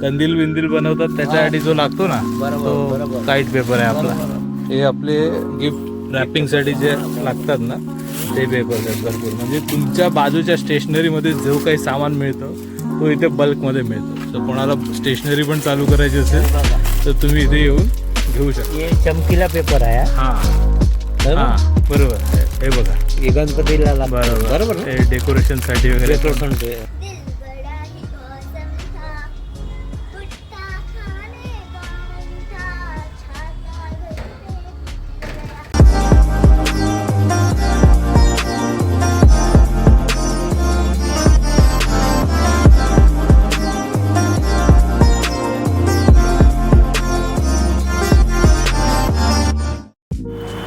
कंदील बिंदील बनवतात त्याच्यासाठी जो लागतो ना तो. काईट पेपर आहे आपला. हे आपले गिफ्ट रॅपिंगसाठी जे लागतात ना ते पेपर आहेत भरपूर. म्हणजे तुमच्या बाजूच्या स्टेशनरीमध्ये जो काही सामान मिळतं तो इथे बल्कमध्ये मिळतो. तर कोणाला स्टेशनरी पण चालू करायची असेल तर तुम्ही इथे येऊन घेऊ शकता. चमकीला पेपर आहे हा. हां. बरोबर? हां बरोबर. हे- बघा. गणपतीला. बरोबर. बरोबर डेकोरेशनसाठी वगैरे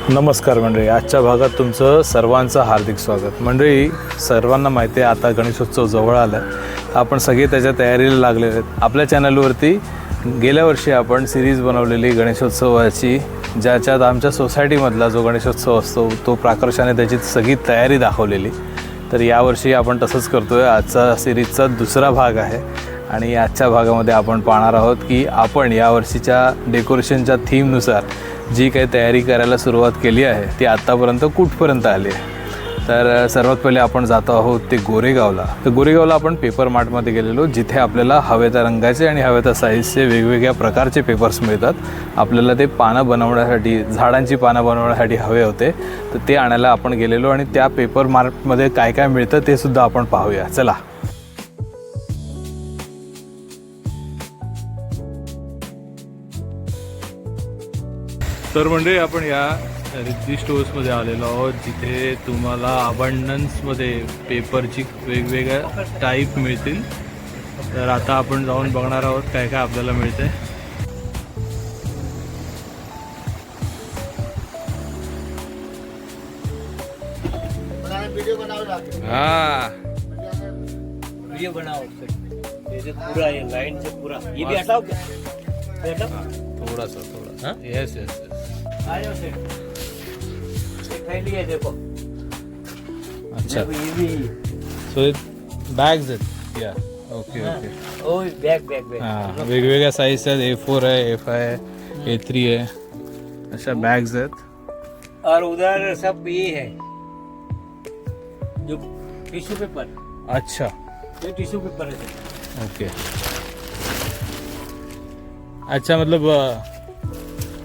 नमस्कार मंडळी आजच्या भागात तुमचं सर्वांचं हार्दिक स्वागत. मंडळी सर्वांना माहिती आहे आता गणेशोत्सव जवळ आला आहे आपण सगळे त्याच्या तयारीला लागलेले आहेत. आपल्या चॅनलवरती गेल्या वर्षी आपण सिरीज बनवलेली गणेशोत्सवाची ज्याच्यात आमच्या सोसायटीमधला जो गणेशोत्सव असतो तो प्राकर्षाने त्याची सगळी तयारी दाखवलेली. तर यावर्षी आपण तसंच करतो आहे आजचा सिरीजचा दुसरा भाग आहे. आणि आजच्या भागामध्ये आपण पाहणार आहोत की आपण या वर्षीच्या डेकोरेशनच्या थीमनुसार जी काही तयारी करायला सुरुवात केली आहे ती आत्तापर्यंत कुठपर्यंत आली आहे? तर सर्वात पहिले आपण जातो आहोत ते गोरेगावला. तर गोरेगावला आपण पेपर मार्टमध्ये गेलेलो जिथे आपल्याला हव्या त्या रंगाचे आणि हव्या त्या साईजचे वेगवेगळ्या प्रकारचे पेपर्स मिळतात. आपल्याला ते पानं बनवण्यासाठी झाडांची पानं बनवण्यासाठी हवे होते. तर ते आणायला आपण गेलेलो आणि त्या पेपर मार्टमध्ये काय काय मिळतं ते सुद्धा आपण पाहूया. चला. तर म्हणजे आपण या रिद्धी स्टोर्समध्ये आलेलो आहोत जिथे तुम्हाला अबंडन्समध्ये पेपरची वेगवेगळ्या टाईप मिळतील. तर आता आपण जाऊन बघणार आहोत काय काय आपल्याला मिळते हा. वीडियो बनाओ ये जो पूरा ये लाइन से पूरा. ये भी हटाओ क्या ये हटाओ थोडासा थोडा हाँ? है अच्छा। ये भी। सो बॅग्स आहेत या okay okay oh bag bag bag हाँ वेगवेगळ्या साईज आहेत ए फोर आहे आहे ए थ्री आहे अशा बॅग्स आहेत और उधर सब ये है। जो टिश्यू पेपर अच्छा। ये टिश्यू पेपर है। ओके अच्छा मतलब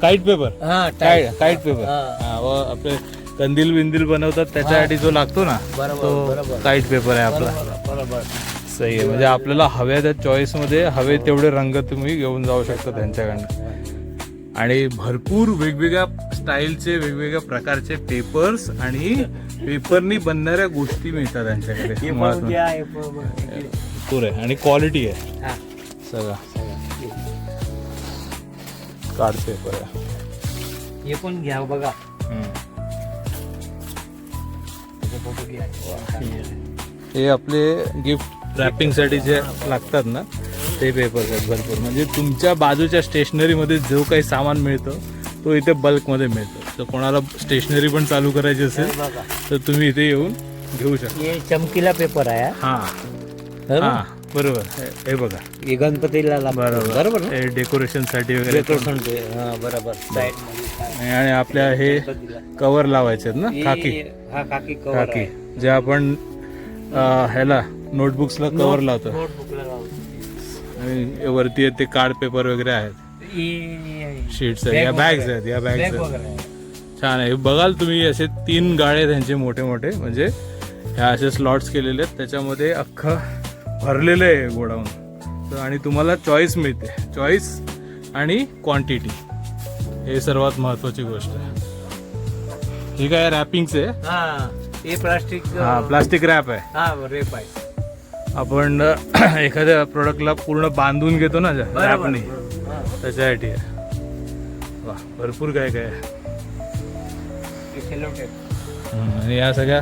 काईट पेपर हाँ टाइट काईट पेपर हा. हा व आपले कंदील बिंदील बनवतात त्याच्यासाठी जो लागतो ना बरोबर, तो बरोबर. काईट पेपर आहे आपला. बरोबर बरोबर. सही आहे. म्हणजे आपल्याला हव्या त्या चॉईसमध्ये हवे तेवढे रंग तुम्ही घेऊन जाऊ शकता त्यांच्याकडनं. आणि भरपूर वेगवेगळ्या स्टाईलचे वेगवेगळ्या प्रकारचे पेपर्स आणि पेपरनी बनणाऱ्या गोष्टी मिळतात त्यांच्याकडे. ये मुळात पण द्या, हे पण- भरपूर आहे आणि क्वालिटी आहे. हा, सगळं. कार्ड पेपर आहे हे पण घ्या बघा. हम्म. त्याचे फोटो घ्या. हे आपले गिफ्ट रॅपिंगसाठी जे लागतात ना ते पेपर्स आहेत भरपूर. म्हणजे तुमच्या बाजूच्या स्टेशनरीमध्ये जो काही सामान मिळतं तो इथे बल्कमध्ये मिळतो. तर कोणाला स्टेशनरी पण चालू करायची असेल बघा. तर तुम्ही इथे येऊन घेऊ शकता. हे चमकीला पेपर आहे. हां. बरोबर? हां. बरोबर. हे- हे बघा. हे गणपतीला लागतो. बरोबर. ना? हे डेकोरेशनसाठी वगैरे ते, हा, बरोबर. साईड. मध्ये काय. आणि आपल्या हे कवर लावायचे आहेत ना? हे- खाकी. हा काकी कवर खाकी. जे आपण अं, ह्याला नोटबुक्सला कवर लावतो. आणि वरती ते कार्ड पेपर वगैरे आहेत. शीट्स आहेत. या बॅग्स. आहेत या बॅग्स आहेत. छान आहे. बघाल तुम्ही असे तीन गाळे त्यांचे मोठे मोठे म्हणजे ह्या असे स्लॉट्स केलेले आहेत. त्याच्यामध्ये अख्खं भरलेलं आहे गोडाऊन. तर आणि तुम्हाला चॉईस मिळते. चॉईस आणि क्वांटिटी हे सर्वात महत्वाची गोष्ट आहे. ही काय रॅपिंगचे आहे. हा हे प्लास्टिक हा प्लास्टिक रॅप आहे. हा रेप आहे. आपण एखाद्या प्रोडक्टला पूर्ण बांधून घेतो ना. रॅपने. त्याच्यासाठी आहे. वा भरपूर काय काय हे आणि या सगळ्या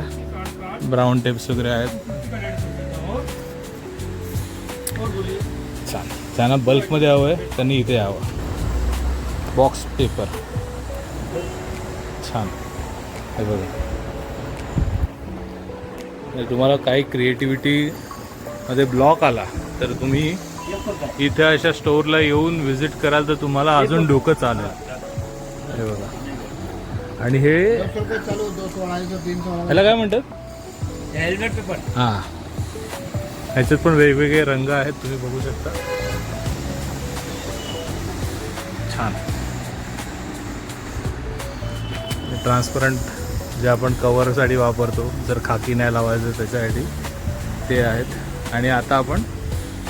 ब्राऊन टेप्स वगैरे आहेत. छान. ज्यांना बल्कमध्ये हवं आहे त्यांनी इथे यावं. बॉक्स पेपर छान. हे बघा. हे तुम्हाला काही क्रिएटिव्हिटी मध्ये ब्लॉक आला तर तुम्ही इथे अशा स्टोअरला येऊन व्हिजिट कराल तर तुम्हाला अजून डोकं चालेल. हे बघा. आणि हे ह्याला काय म्हणतात? हेल्मेट पेपर हा. ह्याच्यात पण वेगवेगळे रंग आहेत तुम्ही बघू शकता. छान. ट्रान्सपरंट जे आपण कवरसाठी वापरतो जर खाकी नाही लावायचं त्याच्यासाठी ते आहेत. आणि आता आपण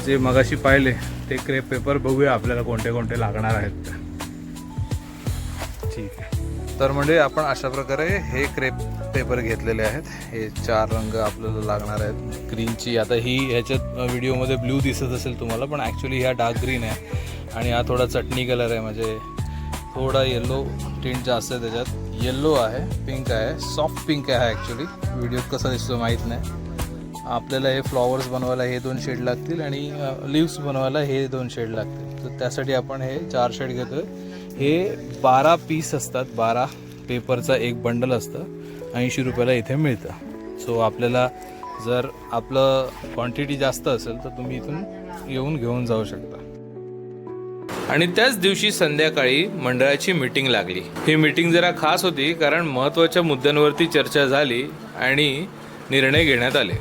जे मगाशी पाहिले ते क्रेप पेपर बघूया आपल्याला कोणते कोणते लागणार आहेत. ठीक आहे. तर म्हणजे आपण अशा प्रकारे हे क्रेप पेपर घेतलेले आहेत. हे चार रंग आपल्याला लागणार आहेत. ग्रीनची आता ही ह्याच्यात व्हिडिओमध्ये ब्ल्यू दिसत असेल तुम्हाला पण ॲक्च्युली ह्या डार्क ग्रीन आहे. आणि हा थोडा चटणी कलर आहे म्हणजे थोडा येल्लो टिंट जास्त आहे त्याच्यात. येल्लो आहे पिंक आहे सॉफ्ट पिंक आहे ॲक्च्युली व्हिडिओत कसा दिसतो माहीत नाही. आपल्याला हे फ्लॉवर्स बनवायला हे दोन शेड लागतील आणि लिव्स बनवायला हे दोन शेड लागतील. तर त्यासाठी आपण हे चार शेड घेतो आहे हे बारा पीस असतात. बारा पेपरचा एक बंडल असतं. ऐंशी रुपयाला इथे मिळतं. सो आपल्याला जर आपलं क्वांटिटी जास्त असेल तर तुम्ही इथून येऊन घेऊन जाऊ शकता. आणि त्याच दिवशी संध्याकाळी मंडळाची मीटिंग लागली. ही मीटिंग जरा खास होती कारण महत्त्वाच्या मुद्द्यांवरती चर्चा झाली आणि निर्णय घेण्यात आले.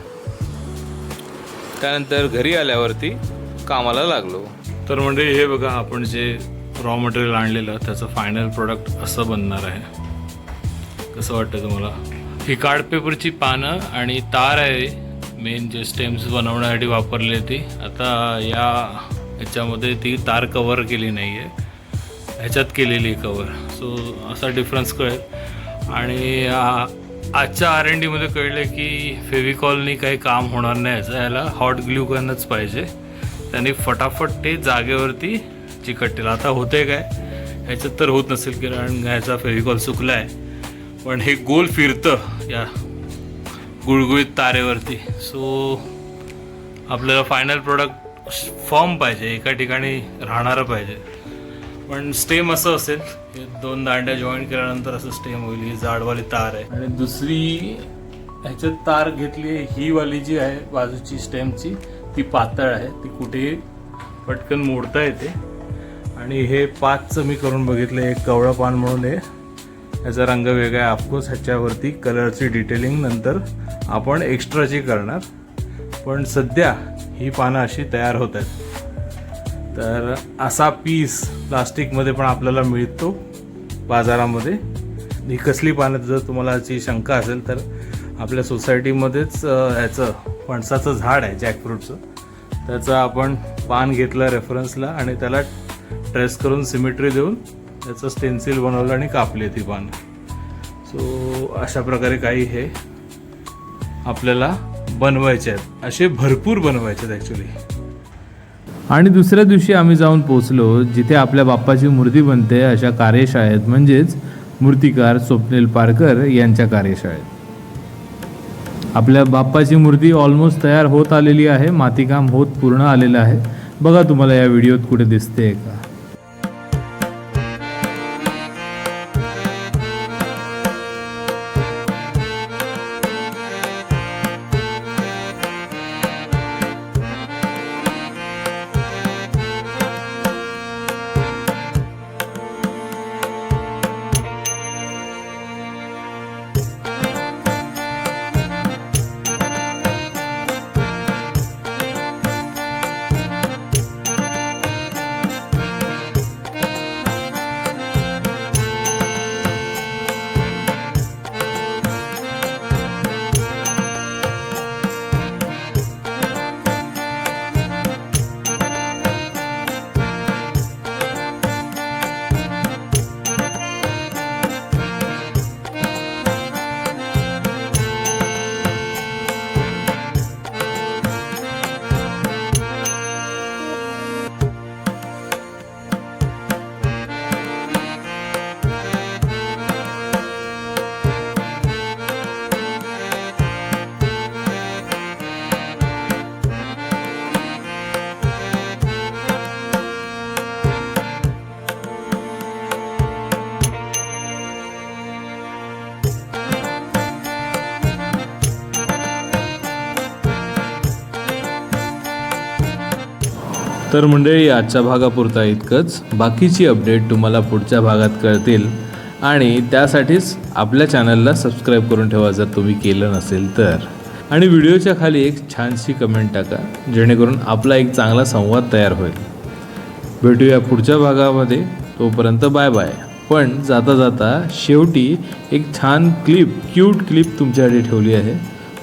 त्यानंतर घरी आल्यावरती कामाला लागलो. तर म्हणजे हे बघा आपण जे रॉ मटेरियल आणलेलं त्याचं फायनल प्रोडक्ट असं बनणार आहे. कसं वाटतं तुम्हाला? ही कार्ड पेपरची पानं आणि तार आहे. मेन जे स्टेम्स बनवण्यासाठी वापरली ती आता या ह्याच्यामध्ये ती तार कवर केली नाही आहे ह्याच्यात केलेली कवर सो असा डिफरन्स कळेल. आणि आजच्या आर एन डीमध्ये कळलं की फेविकॉलनी काही काम होणार नाही. याचं याला हॉट ग्लुकनच पाहिजे. त्यांनी फटाफट ते जागेवरती चिकटतील. आता होते काय? ह्याच्यात तर होत नसेल कारण ह्याचा फेविकॉल सुकला आहे पण हे गोल फिरतं या गुळगुळीत तारेवरती. सो आपल्याला फायनल प्रोडक्ट फॉर्म पाहिजे एका ठिकाणी राहणारं पाहिजे. पण स्टेम असं असेल हे दोन दांड्या जॉईन केल्यानंतर असं स्टेम होईल ही जाडवाली तार आहे. आणि दुसरी ह्याच्यात तार घेतली ही वाली जी आहे बाजूची स्टेमची ती पातळ आहे ती कुठेही पटकन मोडता येते. आणि हे पाचचं मी करून बघितलं एक कवळं पान म्हणून हे ह्याचा रंग वेगळा आहे. ऑफकोर्स ह्याच्यावरती कलरची डिटेलिंग नंतर आपण एक्स्ट्राची करणार. पण सध्या ही पानं अशी तयार होत आहेत. तर असा पीस प्लास्टिकमध्ये पण आपल्याला मिळतो बाजारामध्ये. ही कसली पानं जर तुम्हाला याची शंका असेल तर आपल्या सोसायटीमध्येच ह्याचं फणसाचं झाड आहे जॅकफ्रूटचं त्याचं आपण पान घेतलं रेफरन्सला आणि त्याला ट्रेस करून सिमेट्री देऊन त्याचं स्टेन्सिल बनवलं आणि कापली ती पानं. सो अशा प्रकारे काही हे आपल्याला बनवायचे आहेत. असे भरपूर बनवायचे आहेत ॲक्च्युली आणि दुसऱ्या दिवशी आम्ही जाऊन पोचलो जिथे आपल्या बाप्पाची मूर्ती बनते अशा कार्यशाळेत म्हणजेच मूर्तिकार स्वप्नील पारकर यांच्या कार्यशाळेत. आपल्या बाप्पाची मूर्ती ऑलमोस्ट तयार होत आलेली आहे मातीकाम होत पूर्ण आलेलं आहे. बघा तुम्हाला या व्हिडिओत कुठे दिसते का? तर मंडळी आजच्या भागापुरता इतकंच. बाकीची अपडेट तुम्हाला पुढच्या भागात कळतील. आणि त्यासाठीच आपल्या चॅनलला सबस्क्राईब करून ठेवा जर तुम्ही केलं नसेल तर. आणि व्हिडिओच्या खाली एक छानशी कमेंट टाका जेणेकरून आपला एक चांगला संवाद तयार होईल. भेटूया पुढच्या भागामध्ये. तोपर्यंत बाय बाय पण जाता जाता शेवटी एक छान क्लिप क्यूट क्लिप तुमच्यासाठी ठेवली आहे.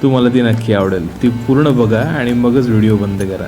तुम्हाला ती नक्की आवडेल. ती पूर्ण बघा आणि मगच व्हिडिओ बंद करा.